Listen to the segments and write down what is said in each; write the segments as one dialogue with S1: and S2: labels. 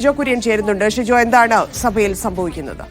S1: ഷിജോ കുര്യൻ ചേരുന്നുണ്ട്. ഷിജോ എന്താണ് സഭയിൽ സംഭവിക്കുന്നത്?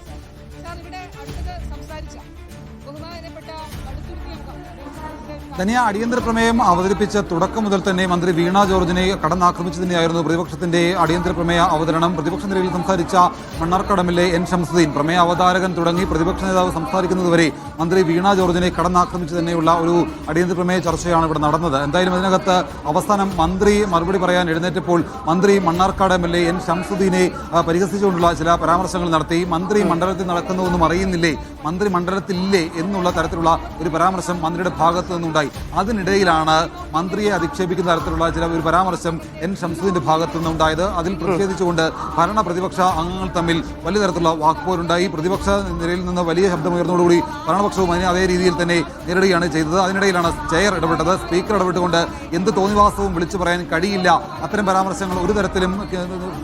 S2: ധനിയ അടിയന്തര പ്രമേയം അവതരിപ്പിച്ച തുടക്കം മുതൽ തന്നെ മന്ത്രി വീണ ജോർജിനെ കടന്നാക്രമിച്ചതിനെയായിരുന്നു പ്രതിപക്ഷത്തിന്റെ അടിയന്തര പ്രമേയ അവതരണം. പ്രതിപക്ഷ നിലയിൽ സംസാരിച്ച മണ്ണാർക്കടമിലെ എൻ. ഷംസുദ്ദീൻ പ്രമേയ അവതാരകൻ തുടങ്ങി പ്രതിപക്ഷ നേതാവ് സംസാരിക്കുന്നതുവരെ മന്ത്രി വീണ ജോർജിനെ കടന്നാക്രമിച്ചു തന്നെയുള്ള ഒരു അടിയന്തര പ്രമേയ ചർച്ചയാണ് ഇവിടെ നടന്നത്. എന്തായാലും ഇതിനകത്ത് അവസാനം മന്ത്രി മറുപടി പറയാൻ എഴുന്നേറ്റപ്പോൾ മന്ത്രി Mannarkkad M L A N ഷംസുദ്ദീനെ പരിഹസിച്ചുകൊണ്ടുള്ള ചില പരാമർശങ്ങൾ നടത്തി. മന്ത്രി മണ്ഡലത്തിൽ നടക്കുന്നതൊന്നും അറിയുന്നില്ലേ? മന്ത്രി മണ്ഡലത്തിലില്ലേ എന്നുള്ള തരത്തിലുള്ള ഒരു പരാമർശം മന്ത്രിയുടെ ഭാഗത്തു നിന്നുണ്ടായി. അതിനിടയിലാണ് മന്ത്രിയെ അധിക്ഷേപിക്കുന്ന തരത്തിലുള്ള ചില ഒരു പരാമർശം എൻ ഷംസുദ്ദീന്റെ ഭാഗത്തു നിന്നുണ്ടായത്. അതിൽ പ്രതിഷേധിച്ചുകൊണ്ട് ഭരണ പ്രതിപക്ഷ അംഗങ്ങൾ തമ്മിൽ വലിയ തരത്തിലുള്ള വാക്പോരുണ്ടായി പ്രതിപക്ഷ നിരയിൽ നിന്ന് വലിയ ശബ്ദമുയർന്നതോടുകൂടി ഭരണപക്ഷവും അതിനെ അതേ രീതിയിൽ തന്നെ നേരിടുകയാണ് ചെയ്തത്. അതിനിടയിലാണ് ചെയർ ഇടപെട്ടത്. സ്പീക്കർ ഇടപെട്ടുകൊണ്ട് എന്ത് തോന്നിവാസവും വിളിച്ചു പറയാൻ കഴിയില്ല. അത്തരം പരാമർശങ്ങൾ ഒരു തരത്തിലും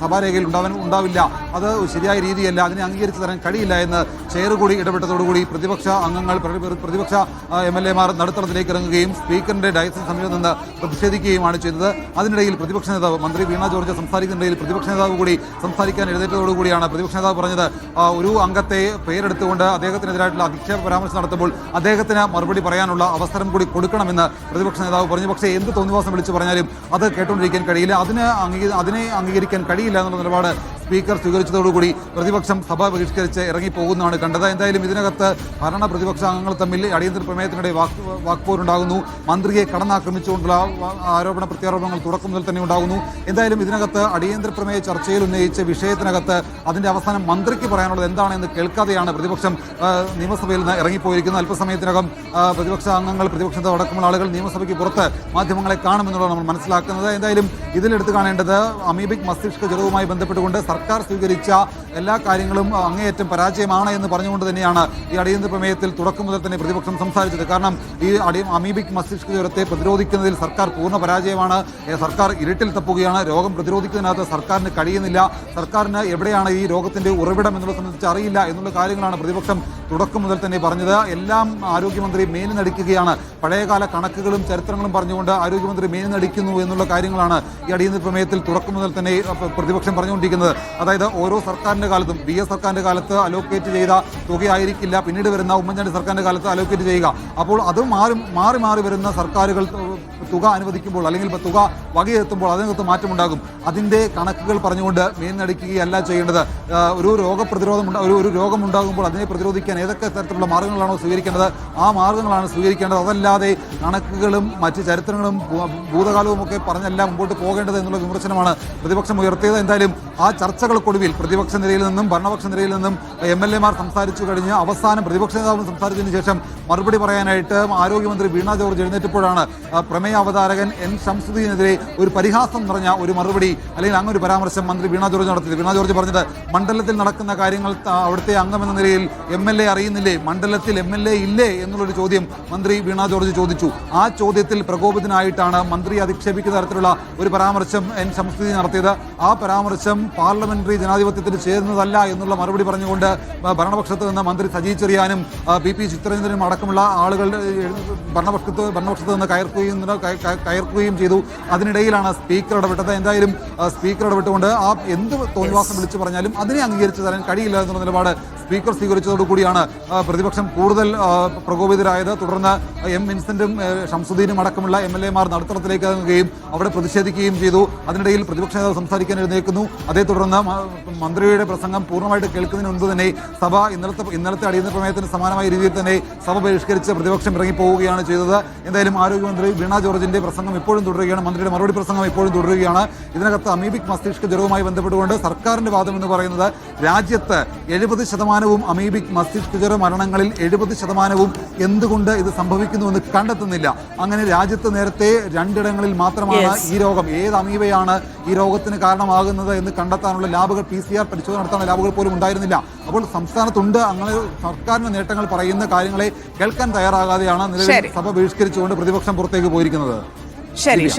S2: സഭാരേഖയിൽ ഉണ്ടാവാൻ ഉണ്ടാവില്ല. അത് ശരിയായ രീതിയല്ല. അതിനെ അംഗീകരിച്ചു തരാൻ കഴിയില്ല എന്ന് ചെയർ കൂടി ഇടപെട്ടതോടുകൂടി പ്രതിപക്ഷ അംഗങ്ങൾ പ്ര- പ്ര- പ്രതിപക്ഷ എം എൽ എമാർ നടുത്തളത്തിലേക്ക് ഇറങ്ങുകയും സ്പീക്കറിന്റെ ഡയസിന് സമീപം നിന്ന് പ്രതിഷേധിക്കുകയുമാണ് ചെയ്തത്. അതിനിടയിൽ പ്രതിപക്ഷ നേതാവ് മന്ത്രി വീണ ജോർജ് സംസാരിക്കുന്നതിനിടയിൽ പ്രതിപക്ഷ നേതാവ് കൂടി സംസാരിക്കാൻ എഴുന്നേറ്റതോടുകൂടിയാണ് പ്രതിപക്ഷ നേതാവ് പറഞ്ഞത്. ഒരു അംഗത്തെ പേരെടുത്തുകൊണ്ട് അദ്ദേഹത്തിനെതിരായിട്ടുള്ള അധിക്ഷേപ പരാമർശം നടത്തുമ്പോൾ അദ്ദേഹത്തിന് മറുപടി പറയാനുള്ള അവസരം കൂടി കൊടുക്കണമെന്ന് പ്രതിപക്ഷ നേതാവ് പറഞ്ഞു. പക്ഷേ എന്ത് തോന്നിവാസം വിളിച്ചു പറഞ്ഞാലും അത് കേട്ടുകൊണ്ടിരിക്കാൻ കഴിയില്ല. അതിന് അതിനെ അംഗീകരിക്കാൻ കഴിയില്ല എന്നുള്ള നിലപാട് സ്പീക്കർ സ്വീകരിച്ചതോടുകൂടി പ്രതിപക്ഷം സഭ ബഹിഷ്കരിച്ച് ഇറങ്ങിപ്പോകുന്നതാണ് കണ്ടത്. എന്തായാലും ഇതിനകത്ത് ഭരണ പ്രതിപക്ഷ അംഗങ്ങൾ തമ്മിൽ അടിയന്തര പ്രമേയത്തിനിടെ വാക്ക് വാക്പോരുണ്ടാകുന്നു മന്ത്രിയെ കടന്നാക്രമിച്ചുകൊണ്ടുള്ള ആരോപണ പ്രത്യാരോപണങ്ങൾ തുടക്കം മുതൽ തന്നെ ഉണ്ടാകുന്നു. എന്തായാലും ഇതിനകത്ത് അടിയന്തര പ്രമേയ ചർച്ചയിൽ ഉന്നയിച്ച വിഷയത്തിനകത്ത് അതിന്റെ അവസാനം മന്ത്രിക്ക് പറയാനുള്ളത് എന്താണെന്ന് കേൾക്കാതെയാണ് പ്രതിപക്ഷം നിയമസഭയിൽ നിന്ന് ഇറങ്ങിപ്പോയിരിക്കുന്നത്. അല്പസമയത്തിനകം പ്രതിപക്ഷ അംഗങ്ങൾ പ്രതിപക്ഷ അടക്കമുള്ള ആളുകൾ നിയമസഭയ്ക്ക് പുറത്ത് മാധ്യമങ്ങളെ കാണുമെന്നുള്ളതാണ് നമ്മൾ മനസ്സിലാക്കുന്നത്. എന്തായാലും ഇതിലെടുത്ത് കാണേണ്ടത് അമീബിക് മസ്തിഷ്ക ജ്വരവുമായി ബന്ധപ്പെട്ടുകൊണ്ട് സർക്കാർ സ്വീകരിച്ച എല്ലാ കാര്യങ്ങളും അങ്ങേയറ്റം പരാജയമാണ് എന്ന് പറഞ്ഞുകൊണ്ട് തന്നെയാണ് ഈ അടിയന്തര പ്രമേയത്തിൽ തുടക്കം മുതൽ തന്നെ പ്രതിപക്ഷം സംസാരിച്ചത്. കാരണം ഈ അടി അമീബിക് മസ്തിഷ്ക ജ്വരത്തെ പ്രതിരോധിക്കുന്നതിൽ സർക്കാർ പൂർണ പരാജയമാണ്. സർക്കാർ ഇരുട്ടിൽ തപ്പുകയാണ്. രോഗം പ്രതിരോധിക്കുന്നതിനകത്ത് സർക്കാരിന് കഴിയുന്നില്ല. സർക്കാരിന് എവിടെയാണ് ഈ രോഗത്തിന്റെ ഉറവിടം എന്നുള്ളത് സംബന്ധിച്ച് അറിയില്ല എന്നുള്ള കാര്യങ്ങളാണ് പ്രതിപക്ഷം തുടക്കം മുതൽ തന്നെ പറഞ്ഞത്. എല്ലാം ആരോഗ്യമന്ത്രി മേനി നടിക്കുകയാണ്. പഴയകാല കണക്കുകളും ചരിത്രങ്ങളും പറഞ്ഞുകൊണ്ട് ആരോഗ്യമന്ത്രി മേനി നടിക്കുന്നു എന്നുള്ള കാര്യങ്ങളാണ് ഈ അടിയന്തര പ്രമേയത്തിൽ തുടക്കം മുതൽ തന്നെ പ്രതിപക്ഷം പറഞ്ഞുകൊണ്ടിരിക്കുന്നത്. അതായത് ഓരോ സർക്കാരിന്റെ കാലത്തും ബി എസ് സർക്കാരിന്റെ കാലത്ത് അലോക്കേറ്റ് ചെയ്ത തുകയായിരിക്കില്ല. പിന്നീട് വരുന്ന ഉമ്മൻചാണ്ടി സർക്കാരിന്റെ കാലത്ത് അലോക്കേറ്റ് ചെയ്യുക. അപ്പോൾ അത് മാറി മാറി മാറി വരുന്ന സർക്കാരുകൾ തുക അനുവദിക്കുമ്പോൾ അല്ലെങ്കിൽ തുക വകയെത്തുമ്പോൾ അതിനകത്ത് മാറ്റമുണ്ടാകും. അതിന്റെ കണക്കുകൾ പറഞ്ഞുകൊണ്ട് മേന്നടിക്കുകയല്ല ചെയ്യേണ്ടത്. ഒരു രോഗപ്രതിരോധം ഒരു ഒരു രോഗം ഉണ്ടാകുമ്പോൾ അതിനെ പ്രതിരോധിക്കാൻ ഏതൊക്കെ തരത്തിലുള്ള മാർഗങ്ങളാണോ സ്വീകരിക്കേണ്ടത്? ആ മാർഗങ്ങളാണ് സ്വീകരിക്കേണ്ടത്. അതല്ലാതെ കണക്കുകളും മറ്റ് ചരിത്രങ്ങളും ഭൂതകാലവും ഒക്കെ പറഞ്ഞല്ല മുമ്പോട്ട് പോകേണ്ടത് എന്നുള്ള വിമർശനമാണ് പ്രതിപക്ഷം ഉയർത്തിയത്. എന്തായാലും ആ ചർച്ചകൾക്കൊടുവിൽ പ്രതിപക്ഷ നിരയിൽ നിന്നും ഭരണപക്ഷ നിരയിൽ നിന്നും എം എൽ എമാർ സംസാരിച്ചു കഴിഞ്ഞ് അവസാനം പ്രതിപക്ഷ നേതാവ് സംസാരിച്ചതിന് ശേഷം മറുപടി പറയാനായിട്ട് ആരോഗ്യമന്ത്രി വീണ ജോർജ് എഴുന്നേറ്റപ്പോഴാണ് പ്രമേയ അവതാരകൻ എൻ ശംസുദ്ദീനെതിരെ ഒരു പരിഹാസം നിറഞ്ഞ ഒരു മറുപടി അല്ലെങ്കിൽ അങ്ങൊരു പരാമർശം മന്ത്രി വീണ ജോർജ് നടത്തിയത്. വീണ ജോർജ് പറഞ്ഞത് മണ്ഡലത്തിൽ നടക്കുന്ന കാര്യങ്ങൾ അവിടുത്തെ അംഗമെന്ന നിലയിൽ എം എൽ എ അറിയുന്നില്ലേ? മണ്ഡലത്തിൽ എം എൽ എ ഇല്ലേ? എന്നുള്ളൊരു ചോദ്യം മന്ത്രി വീണ ജോർജ് ചോദിച്ചു. ആ ചോദ്യത്തിൽ പ്രകോപിതനായിട്ടാണ് മന്ത്രി അധിക്ഷേപിക്കുന്ന തരത്തിലുള്ള ഒരു പരാമർശം എൻ ശംസുദ്ദീൻ നടത്തിയത്. ആ പരാമർശം പാർലമെന്ററി ജനാധിപത്യത്തിന് ചേരുന്നതല്ല എന്നുള്ള മറുപടി പറഞ്ഞുകൊണ്ട് ഭരണപക്ഷത്ത് നിന്ന് മന്ത്രി സജി ചെറിയാനും ബി പി ചിത്രരഞ്ജനും അടക്കമുള്ള ആളുകളുടെ ഭരണപക്ഷത്ത് ഭരണപക്ഷത്ത് നിന്ന് കയർക്കുകയും കയ- കയർക്കുകയും ചെയ്തു. അതിനിടയിലാണ് സ്പീക്കർ ഇടപെട്ടത്. എന്തായാലും സ്പീക്കർ ഇടപെട്ടുകൊണ്ട് ആ എന്ത് തോന്നിവാസം വിളിച്ചു പറഞ്ഞാലും അതിനെ അംഗീകരിച്ചു തരാൻ കഴിയില്ല എന്നുള്ള നിലപാട് സ്പീക്കർ സ്വീകരിച്ചതോടുകൂടിയാണ് പ്രതിപക്ഷം കൂടുതൽ പ്രകോപിതരായത്. തുടർന്ന് എം വിൻസെന്റും ഷംസുദ്ദീനും അടക്കമുള്ള എം എൽ എമാർ നടുത്തളത്തിലേക്ക് ഇറങ്ങുകയും അവിടെ പ്രതിഷേധിക്കുകയും ചെയ്തു. അതിനിടയിൽ പ്രതിപക്ഷ നേതാവ് സംസാരിക്കാൻ എഴുന്നേൽക്കുന്നു. അതേ തുടർന്ന് മന്ത്രിയുടെ പ്രസംഗം പൂർണമായിട്ട് കേൾക്കുന്നതിന് മുൻപ് തന്നെ സഭ ഇന്നലത്തെ ഇന്നലത്തെ അടിയന്തര പ്രമേയത്തിന് സമാനമായ രീതിയിൽ തന്നെ സഭ ബഹിഷ്കരിച്ച് പ്രതിപക്ഷം ഇറങ്ങിപ്പോവുകയാണ് ചെയ്തത്. എന്തായാലും ആരോഗ്യമന്ത്രി വീണ ജോർജിന്റെ പ്രസംഗം ഇപ്പോഴും തുടരുകയാണ്. മന്ത്രിയുടെ മറുപടി പ്രസംഗം ഇപ്പോഴും തുടരുകയാണ്. ഇതിനകത്ത് അമീബിക് മസ്തിഷ്ക ജ്വരവുമായി ബന്ധപ്പെട്ടുകൊണ്ട് സർക്കാരിന്റെ വാദം എന്ന് പറയുന്നത് രാജ്യത്ത് എഴുപത് ശതമാനവും അമീബിക് മസ്തിഷ്ക ജ്വര മരണങ്ങളിൽ എഴുപത് ശതമാനവും എന്തുകൊണ്ട് ഇത് സംഭവിക്കുന്നുവെന്ന് കണ്ടെത്തുന്നില്ല. അങ്ങനെ രാജ്യത്ത് നേരത്തെ രണ്ടിടങ്ങളിൽ മാത്രമാണ് ഈ രോഗം. ഏത് അമീബയാണ് ഈ രോഗത്തിന് കാരണമാകുന്നത് എന്ന് കണ്ടെത്താനുള്ള ലാബുകൾ പി സി ആർ പരിശോധന നടത്താനുള്ള ലാബുകൾ പോലും ഉണ്ടായിരുന്നില്ല. അപ്പോൾ സംസ്ഥാനത്തുണ്ട്. അങ്ങനെ സർക്കാരിന്റെ നേട്ടങ്ങൾ പറയുന്ന കാര്യങ്ങളെ കേൾക്കാൻ തയ്യാറാകാതെയാണ് നിലവിൽ. സഭ ബഹിഷ്കരിച്ചുകൊണ്ട് പ്രതിപക്ഷം പുറത്തേക്ക് പോയിരിക്കുന്നത്.
S1: ശരി